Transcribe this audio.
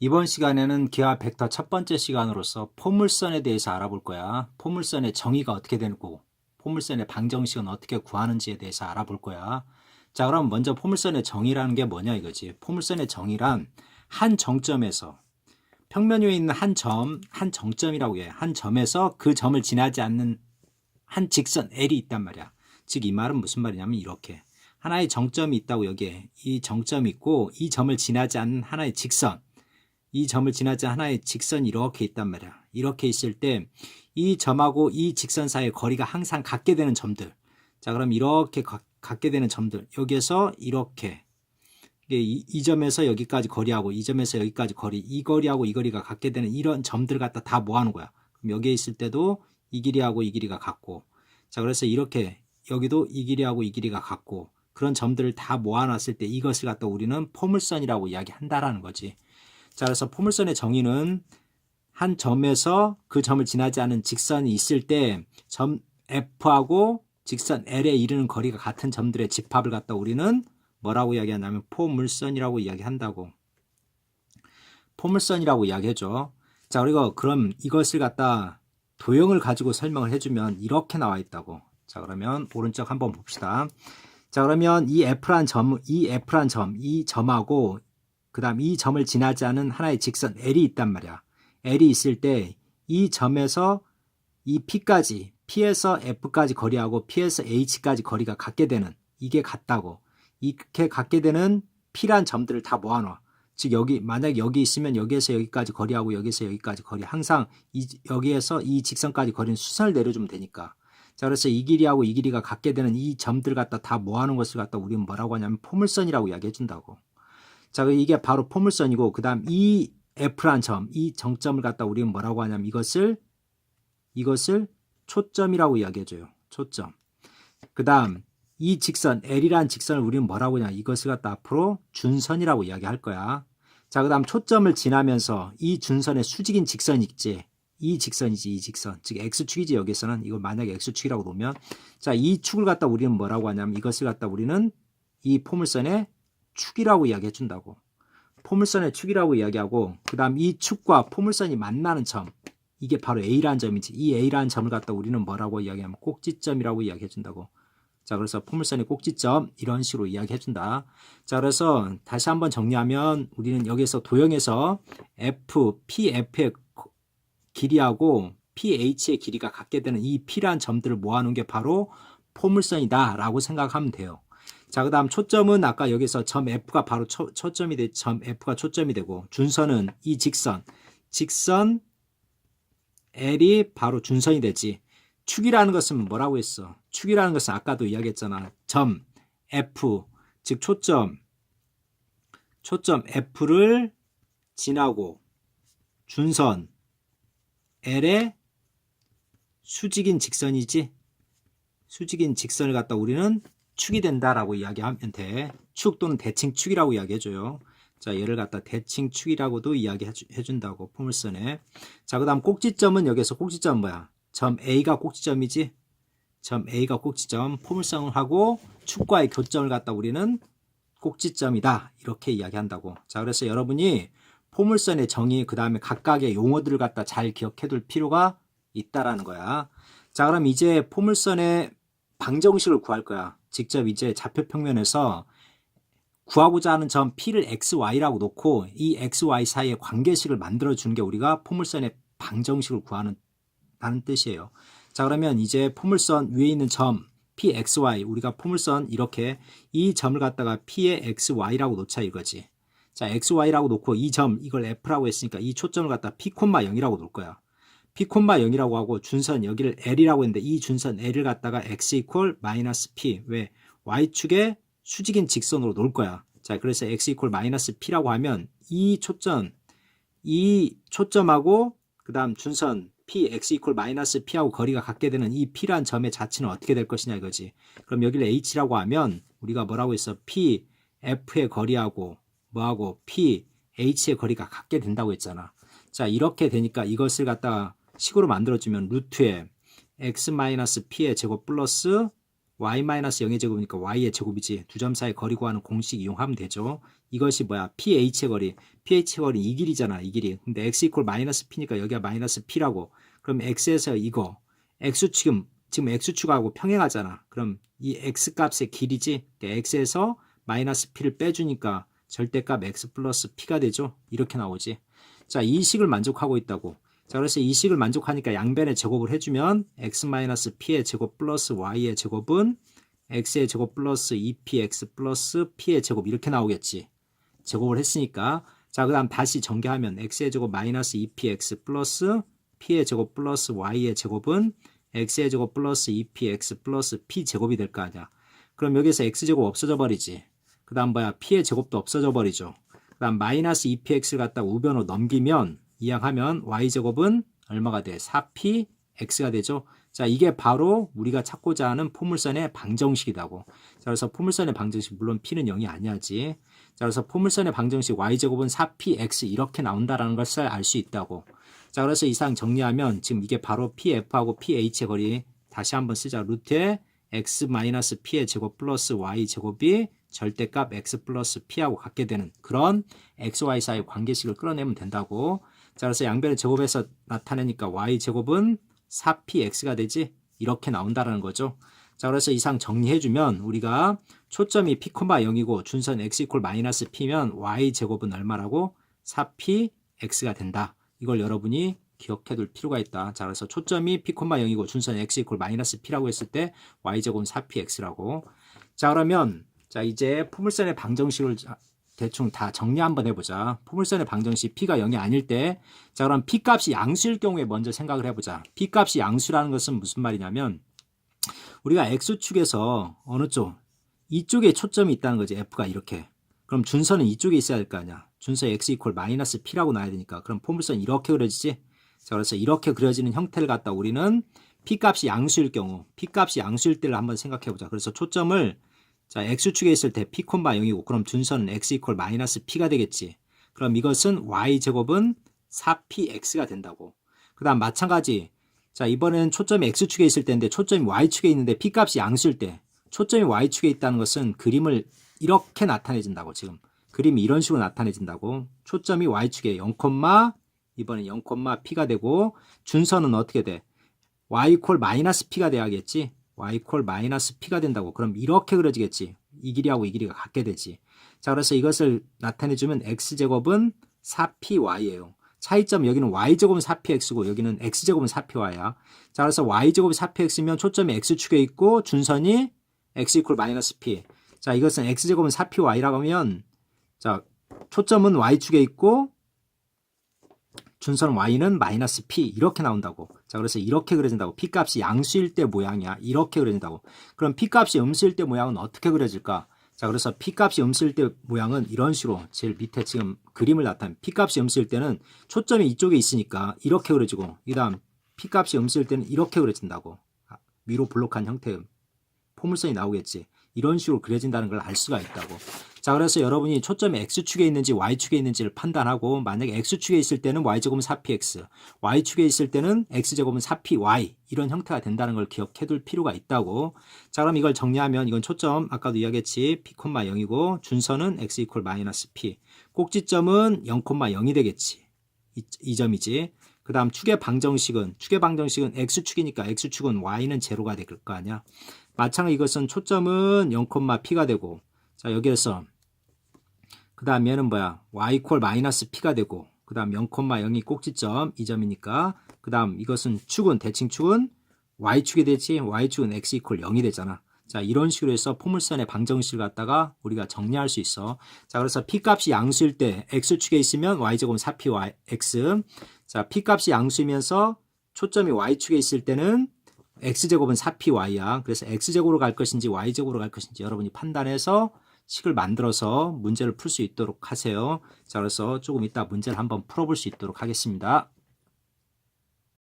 이번 시간에는 기하 벡터 첫 번째 시간으로서 포물선에 대해서 알아볼 거야. 포물선의 정의가 어떻게 되고 포물선의 방정식은 어떻게 구하는지에 대해서 알아볼 거야. 자, 그럼 먼저 포물선의 정의라는 게 뭐냐 이거지. 포물선의 정의란 한 정점에서 평면 위에 있는 한 점, 한 정점이라고 해. 한 점에서 그 점을 지나지 않는 한 직선 L이 있단 말이야. 즉 이 말은 무슨 말이냐면 이렇게 하나의 정점이 있다고 여기에 이 정점이 있고 이 점을 지나지 않는 하나의 직선 이 점을 지나지 하나의 직선이 이렇게 있단 말이야. 이렇게 있을 때 이 점하고 이 직선 사이의 거리가 항상 같게 되는 점들. 자, 그럼 이렇게 가- 같게 되는 점들. 여기에서 이렇게 이, 이 점에서 여기까지 거리하고 이 점에서 여기까지 거리, 이 거리하고 이 거리가 같게 되는 이런 점들 갖다 다 모아놓은 거야. 그럼 여기에 있을 때도 이 길이하고 이 길이가 같고, 자 그래서 이렇게 여기도 이 길이하고 이 길이가 같고 그런 점들을 다 모아놨을 때 이것을 갖다 우리는 포물선이라고 이야기한다라는 거지. 자 그래서 포물선의 정의는 한 점에서 그 점을 지나지 않은 직선이 있을 때 점 F하고 직선 L에 이르는 거리가 같은 점들의 집합을 갖다 우리는 뭐라고 이야기하냐면 포물선이라고 이야기한다고. 포물선이라고 이야기해줘. 자, 그리고 그럼 이것을 갖다 도형을 가지고 설명을 해주면 이렇게 나와 있다고. 자, 그러면 오른쪽 한번 봅시다. 자, 그러면 이 F란 점, 이 F란 점, 이 점하고 그 다음 이 점을 지나지 않은 하나의 직선 L이 있단 말이야. L이 있을 때 이 점에서 이 P까지, P에서 F까지 거리하고 P에서 H까지 거리가 같게 되는 이게 같다고. 이렇게 갖게 되는 P란 점들을 다 모아놔. 즉 여기 만약 여기 있으면 여기에서 여기까지 거리하고 여기서 여기까지 거리 항상 이, 여기에서 이 직선까지 거리는 수선을 내려주면 되니까. 자 그래서 이 길이하고 이 길이가 같게 되는 이 점들 갖다 다 모아놓은 것을 갖다 우리는 뭐라고 하냐면 포물선이라고 이야기해 준다고. 자 이게 바로 포물선이고 그다음 이 F란 점, 이 정점을 갖다 우리는 뭐라고 하냐면 이것을 이것을 초점이라고 이야기해 줘요. 초점. 그다음 이 직선 L이란 직선을 우리는 뭐라고 하냐 이것을 갖다 앞으로 준선이라고 이야기할 거야. 자, 그다음 초점을 지나면서 이 준선의 수직인 직선이 있지. 이 직선이지, 이 직선. 즉 x축이지 여기서는 이걸 만약에 x축이라고 놓으면 자, 이 축을 갖다 우리는 뭐라고 하냐면 이것을 갖다 우리는 이 포물선의 축이라고 이야기해 준다고. 포물선의 축이라고 이야기하고 그다음 이 축과 포물선이 만나는 점 이게 바로 A라는 점이지. 이 A라는 점을 갖다 우리는 뭐라고 이야기하면 꼭지점이라고 이야기해 준다고. 자, 그래서 포물선의 꼭지점 이런 식으로 이야기해 준다. 자, 그래서 다시 한번 정리하면 우리는 여기서 도형에서 F, PF의 길이하고 PH의 길이가 같게 되는 이 P란 점들을 모아놓은 게 바로 포물선이다라고 생각하면 돼요. 자, 그 다음 초점은 아까 여기서 점 F가 바로 초, 초점이 돼, 점 F가 초점이 되고, 준선은 이 직선, 직선 L이 바로 준선이 되지. 축이라는 것은 뭐라고 했어? 축이라는 것은 아까도 이야기했잖아. 점 F, 즉 초점, 초점 F를 지나고 준선 L의 수직인 직선이지. 수직인 직선을 갖다 우리는 축이 된다라고 이야기하면 돼. 축 또는 대칭 축이라고 이야기해줘요. 자, 얘를 갖다 대칭 축이라고도 이야기해준다고, 포물선에. 자, 그 다음 꼭지점은 여기서 꼭지점 뭐야? 점 A가 꼭지점이지? 점 A가 꼭지점, 포물선을 하고 축과의 교점을 갖다 우리는 꼭지점이다. 이렇게 이야기한다고. 자, 그래서 여러분이 포물선의 정의, 그 다음에 각각의 용어들을 갖다 잘 기억해 둘 필요가 있다라는 거야. 자, 그럼 이제 포물선의 방정식을 구할 거야. 직접 이제 좌표 평면에서 구하고자 하는 점 P를 XY라고 놓고 이 XY 사이의 관계식을 만들어 주는 게 우리가 포물선의 방정식을 구하는 다는 뜻이에요. 자, 그러면 이제 포물선 위에 있는 점 PXY 우리가 포물선 이렇게 이 점을 갖다가 P의 XY라고 놓자 이거지. 자, XY라고 놓고 이 점 이걸 F라고 했으니까 이 초점을 갖다 P, 0이라고 놓을 거야. P, 0이라고 하고 준선 여기를 L이라고 했는데 이 준선 L을 갖다가 X 이퀄 마이너스 P 왜 Y축의 수직인 직선으로 놓을 거야. 자, 그래서 X 이퀄 마이너스 P라고 하면 이 초점 이 초점하고 그 다음 준선 P, X 이퀄 마이너스 P하고 거리가 같게 되는 이 P란 점의 자치는 어떻게 될 것이냐 이거지. 그럼 여기를 H라고 하면 우리가 뭐라고 했어? P, F의 거리하고 뭐하고 P, H의 거리가 같게 된다고 했잖아. 자, 이렇게 되니까 이것을 갖다가 식으로 만들어주면 루트에 x 마이너스 제곱 플러스 y-0의 제곱이니까 y의 제곱이지. 두 점 사이 거리 구하는 공식 이용하면 되죠. 이것이 뭐야? ph의 거리. ph의 거리 이 길이잖아. 이 길이. 근데 x 이퀄 마이너스 p니까 여기가 마이너스 p라고. 그럼 x에서 이거 x축은 지금 x축하고 평행하잖아. 그럼 이 x 값의 길이지. 그러니까 x에서 마이너스 p를 빼주니까 절대값 x 플러스 p가 되죠. 이렇게 나오지. 자, 이 식을 만족하고 있다고. 자, 그래서 이 식을 만족하니까 양변의 제곱을 해주면 x 마이너스 p의 제곱 플러스 y의 제곱은 x의 제곱 플러스 2px 플러스 p의 제곱 이렇게 나오겠지. 제곱을 했으니까 자, 그 다음 다시 전개하면 x의 제곱 마이너스 2px 플러스 p의 제곱 플러스 y의 제곱은 x의 제곱 플러스 2px 플러스 p 제곱이 될 거 아니야. 그럼 여기서 x제곱 없어져 버리지. 그 다음 뭐야 p의 제곱도 없어져 버리죠. 그 다음 마이너스 2px를 갖다 우변으로 넘기면 이항 하면 y제곱은 얼마가 돼? 4p x가 되죠. 자 이게 바로 우리가 찾고자 하는 포물선의 방정식이라고. 자 그래서 포물선의 방정식 물론 p는 0이 아니야지. 자 그래서 포물선의 방정식 y제곱은 4px 이렇게 나온다라는 것을 알 수 있다고. 자 그래서 이상 정리하면 지금 이게 바로 pf하고 ph의 거리 다시 한번 쓰자. 루트에 x 마이너스 p의 제곱 플러스 y 제곱이 절대값 x 플러스 p하고 같게 되는 그런 x, y 사이 관계식을 끌어내면 된다고. 자, 그래서 양변의 제곱에서 나타내니까 y 제곱은 4px가 되지 이렇게 나온다라는 거죠. 자, 그래서 이상 정리해주면 우리가 초점이 p, 0이고 준선 x 이퀄 마이너스 p면 y 제곱은 얼마라고? 4px가 된다. 이걸 여러분이 기억해둘 필요가 있다. 자, 그래서 초점이 p, 0이고 준선 x 이퀄 마이너스 p라고 했을 때 y 제곱은 4px라고. 자, 그러면 자, 이제 포물선의 방정식을 대충 다 정리 한번 해보자. 포물선의 방정식 p가 0이 아닐 때, 자, 그럼 p 값이 양수일 경우에 먼저 생각을 해보자. p 값이 양수라는 것은 무슨 말이냐면, 우리가 x축에서 어느 쪽, 이쪽에 초점이 있다는 거지, f가 이렇게. 그럼 준선은 이쪽에 있어야 될 거 아니야. 준서 x 이퀄 마이너스 p라고 나야 되니까. 그럼 포물선 이렇게 그려지지? 자, 그래서 이렇게 그려지는 형태를 갖다 우리는 p 값이 양수일 경우, p 값이 양수일 때를 한번 생각해 보자. 그래서 초점을 자, x축에 있을 때 p, 0이고 그럼 준선은 x 이퀄 마이너스 p가 되겠지. 그럼 이것은 y 제곱은 4px가 된다고. 그 다음 마찬가지. 자, 이번에는 초점이 x축에 있을 때인데 초점이 y축에 있는데 p 값이 양수일 때 초점이 y축에 있다는 것은 그림을 이렇게 나타내진다고 지금. 그림이 이런 식으로 나타내진다고. 초점이 y축에 0, 이번에 0, p가 되고 준선은 어떻게 돼? y 이퀄 마이너스 p가 돼야겠지. Y 이퀄 마이너스 p가 된다고. 그럼 이렇게 그려지겠지. 이 길이하고 이 길이가 같게 되지. 자, 그래서 이것을 나타내주면 x제곱은 4py예요. 차이점 여기는 y제곱은 4px고 여기는 x제곱은 4py야. 자, 그래서 y제곱이 4px면 초점이 x축에 있고 준선이 x 이퀄 마이너스 p. 자, 이것은 x제곱은 4py라고 하면 자, 초점은 y축에 있고 준선 y는 마이너스 p 이렇게 나온다고. 자, 그래서 이렇게 그려진다고. p 값이 양수일 때 모양이야. 이렇게 그려진다고. 그럼 p 값이 음수일 때 모양은 어떻게 그려질까? 자, 그래서 p 값이 음수일 때 모양은 이런 식으로 제일 밑에 지금 그림을 나타낸 p 값이 음수일 때는 초점이 이쪽에 있으니까 이렇게 그려지고 그다음 p 값이 음수일 때는 이렇게 그려진다고. 위로 블록한 형태의 포물선이 나오겠지. 이런 식으로 그려진다는 걸 알 수가 있다고. 자, 그래서 여러분이 초점이 x축에 있는지 y축에 있는지를 판단하고 만약에 x축에 있을 때는 y제곱은 4px, y축에 있을 때는 x제곱은 4py 이런 형태가 된다는 걸 기억해 둘 필요가 있다고. 자, 그럼 이걸 정리하면 이건 초점 아까도 이야기했지 p, 0이고 준선은 x 이퀄 마이너스 p. 꼭지점은 0,0이 되겠지. 이, 이 점이지. 그 다음 축의 방정식은 축의 방정식은 x축이니까 x축은 y는 제로가 될 거 아니야. 마찬가지 이것은 초점은 0,p가 되고 자 여기에서 그 다음 얘는 뭐야? y 이퀄 마이너스 p가 되고 그 다음 0,0이 꼭지점 이 점이니까 그 다음 이것은 축은 대칭 축은 y축이 되지 y축은 x 이퀄 0이 되잖아. 자 이런 식으로 해서 포물선의 방정식을 갖다가 우리가 정리할 수 있어. 자 그래서 p 값이 양수일 때 x축에 있으면 y제곱은 4py x. 자 p 값이 양수이면서 초점이 y축에 있을 때는 x제곱은 4py야. 그래서 x제곱으로 갈 것인지 y제곱으로 갈 것인지 여러분이 판단해서 식을 만들어서 문제를 풀 수 있도록 하세요. 자, 그래서 조금 이따 문제를 한번 풀어볼 수 있도록 하겠습니다.